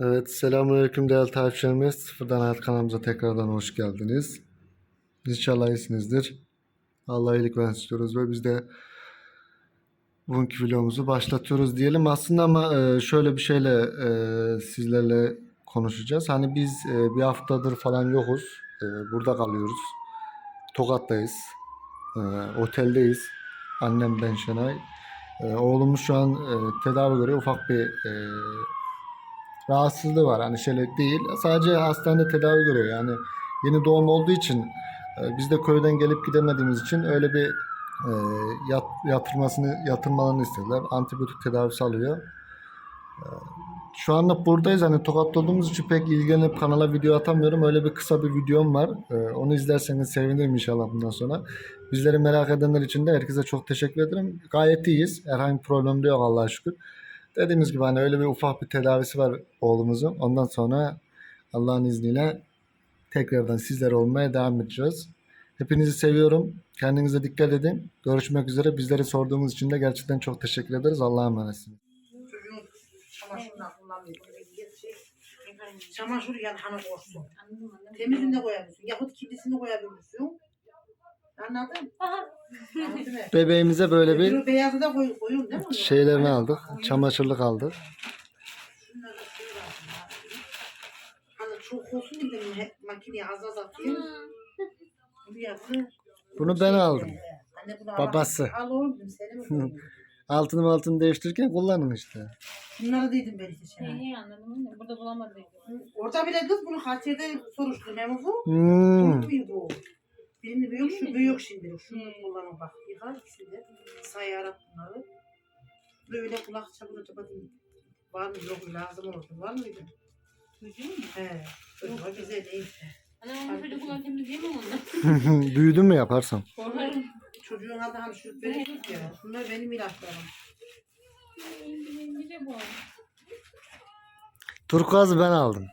Evet, selamünaleyküm değerli takipçilerimiz. Sıfırdan Hayat kanalımıza tekrardan hoş geldiniz. İnşallah iyisinizdir. Allah iyilik versin istiyoruz ve biz de bugünkü videomuzu başlatıyoruz diyelim. Aslında ama e, şöyle bir şeyle e, sizlerle konuşacağız. Hani biz e, bir haftadır falan yokuz. Burada kalıyoruz. Tokat'tayız. Oteldeyiz. Annem ben Şenay. Oğlumuz şu an tedavi görüyor. Ufak bir rahatsızlığı var. Hani şöyle değil. Sadece hastanede tedavi görüyor. Yani yeni doğum olduğu için e, biz de köyden gelip gidemediğimiz için öyle bir e, yat, yatırmasını yatırmalarını istediler. Antibiyotik tedavisi alıyor. E, şu anda buradayız. Hani Tokat'ta olduğumuz için pek ilgilenip kanala video atamıyorum. Öyle bir kısa bir videom var. E, onu izlerseniz sevinirim inşallah bundan sonra. Bizleri merak edenler için de herkese çok teşekkür ederim. Gayet iyiyiz. Herhangi bir problem de yok Allah'a şükür. Dediğimiz gibi hani öyle bir ufak bir tedavisi var oğlumuzun. Ondan sonra Allah'ın izniyle tekrardan sizlere olmaya devam edeceğiz. Hepinizi seviyorum. Kendinize dikkat edin. Görüşmek üzere. Bizleri sorduğunuz için de gerçekten çok teşekkür ederiz. Allah'a emanetsiniz. Çamaşır yani hani olsun. Temizini de koyabilirsin. Yahut kirlisini koyabilirsin. Anladın? Mı? Bebeğimize böyle bir Bir beyazı da koy, koyun değil mi? onu? şeylerini aldık. Çamaşırlık aldık. Şunları da şey lazım ya. Hani çok olsun dedim hep makineye az az atayım. Buraya bunu. Bunu ben aldım. Anne bunu Babası. Al, oğlum dedim seni mi koyayım? Altını altını değiştirirken kullanın işte. Bunları dedim ben işte. Şenay. Neyi anladın mı? Burada bulamadım. Orada bile kız bunu kaç yerde soruşturdu. Memo bu. Hmm. Çok büyük bu. Birini büyük, şu büyük şimdi. Şunu kullanın bak. Yıkar ikisini de. Sayarak bunları. Böyle kulak çabuk çabuk Var mı yok mu lazım oldu. Var mıydı? Çocuğum mu? He. Çocuğa bize neyse. Ana onu çocuk kulak temizliyor mu ondan? Büyüdün mü? Korkarım. Çocuğun adı hani şu verecek ya. Bunlar benim ilaçlarım. De bu. Turkuaz'ı ben aldım.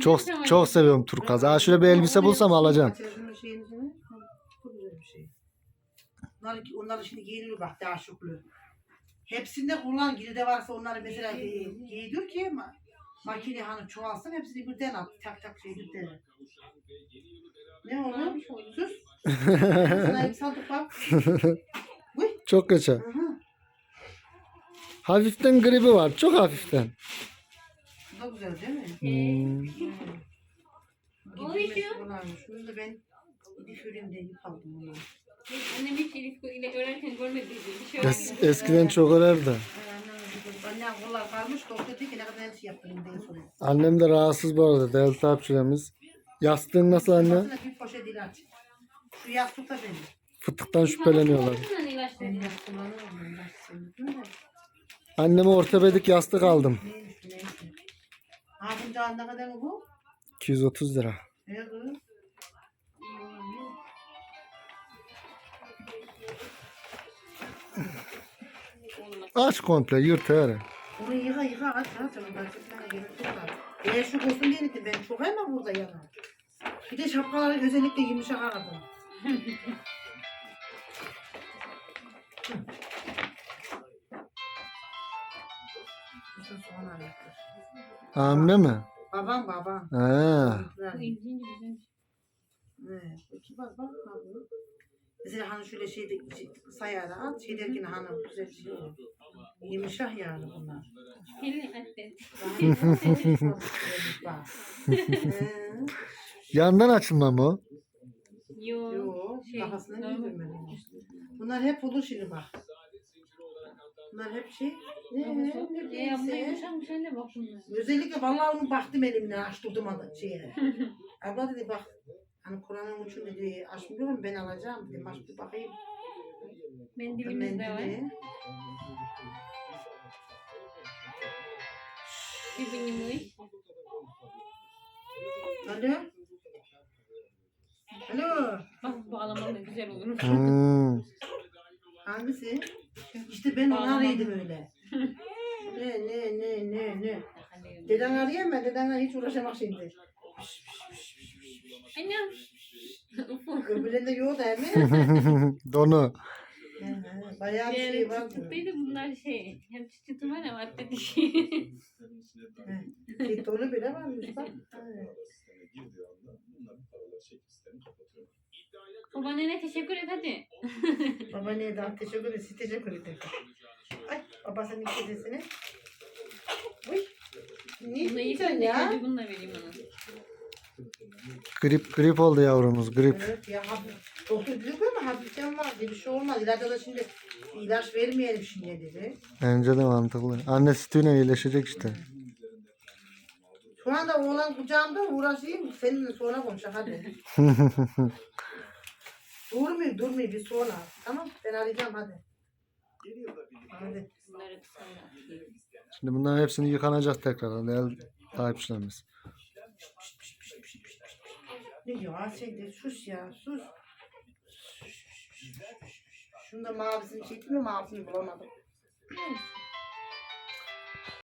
Çok çok seviyorum turkuaz'ı. Ha şöyle bir elbise bulsam alacağım. Şunun şeyin içine. Çok güzel bir şey. Onlar, onlar şimdi giyiliyor bak daha şıklı. Hepsinde kullan giyide varsa onları mesela giy- giydir ki ma makine hani çoğalsın hepsini birden at. Tak tak şey birden. Ne oğlum? Sus. Sana bak. Çok geçer. Aha. Hafiften gribi var. Çok hafiften. Bu da güzel değil mi? Hmm. İşi. kolaymış. Şunu da ben gidip diye aldım bunu. Annem hiç Elif ile öğrenirken görmediydi. Bir şey Es- öğrenmedi. eskiden çok örerdi. Annem kollar kalmış. Doktor dedi ki ne kadar şey yaptırayım diye soruyor. Annem de rahatsız bu arada. Değerli takipçilerimiz. Yastığın nasıl anne? Kafasına bir poşet ilaç. Şu yastık da benim. Fıtıktan şüpheleniyorlar. İlaçları. Ben ilaç. Anneme ortopedik yastık aldım. Neymiş neyse. Ha bunca ne kadar mı bu? 230 lira. Aç komple yırt her. Bunu yıka yıka aç aç. Çıkmana gerek yok. Eğer şu olsun diye dedim ben çok hemen burada yanar. Bir de şapkaları özellikle yumuşak aradım. Anne mi? Babam babam. Ha. Evet. Bak bak. Mesela hani şöyle şeyde şey, sayara at. Şey derken hani güzel şey. Yumuşak yani bunlar. Yandan açılma mı o? Yo. Yo, Şey, kafasına giydirmedim. Bunlar hep olur şimdi bak. Bunlar hep şey. Ne, ne, E ya buna neyse. yumuşakmış anne bak bunlar. Özellikle vallahi onu baktım elimle açtırdım şeye. Abla dedi bak hani Kur'an'ın uçunu dedi açmıyorum ben alacağım dedim aç bir bakayım. Mendilimiz de var. Mendili. Bir binimiz. Alo. Alo. Bak bağlamalı da güzel olur. Hmm. Hangisi? İşte ben onu arıyordum öyle. ne ne ne ne ne. Deden arayayım mı? Dedenle hiç uğraşamak şimdi. Annem. Öbürlerinde yok değil mi? Donu. He, he, Bayağı bir şey var. bunun. bunlar şey. Hem çıt çıtı var ama atletik. Git onu bile varmış bak. Evet. Babaannene teşekkür et hadi. Baba neyden teşekkür ederim. Siz teşekkür ederim. Ay babasının kedisini. Uy. Niye Bunu yiyeceksin yıkayın da ya? önce bununla vereyim ona. Grip grip oldu yavrumuz grip. Evet ya hafif. Doktor ki ama hafiften var diye bir şey olmaz. İlaca da şimdi ilaç vermeyelim şimdi dedi. Bence de mantıklı. Anne sütüyle iyileşecek işte. Şu anda oğlan kucağımda uğraşayım. Seninle sonra konuşalım hadi. durmayayım durmayayım bir sonra. Tamam ben arayacağım hadi. Hadi. Şimdi bunların hepsini yıkanacak tekrardan değerli takipçilerimiz. Ne diyor ha sen de sus ya sus. Şunda mavisini çekmiyor mavisini bulamadım.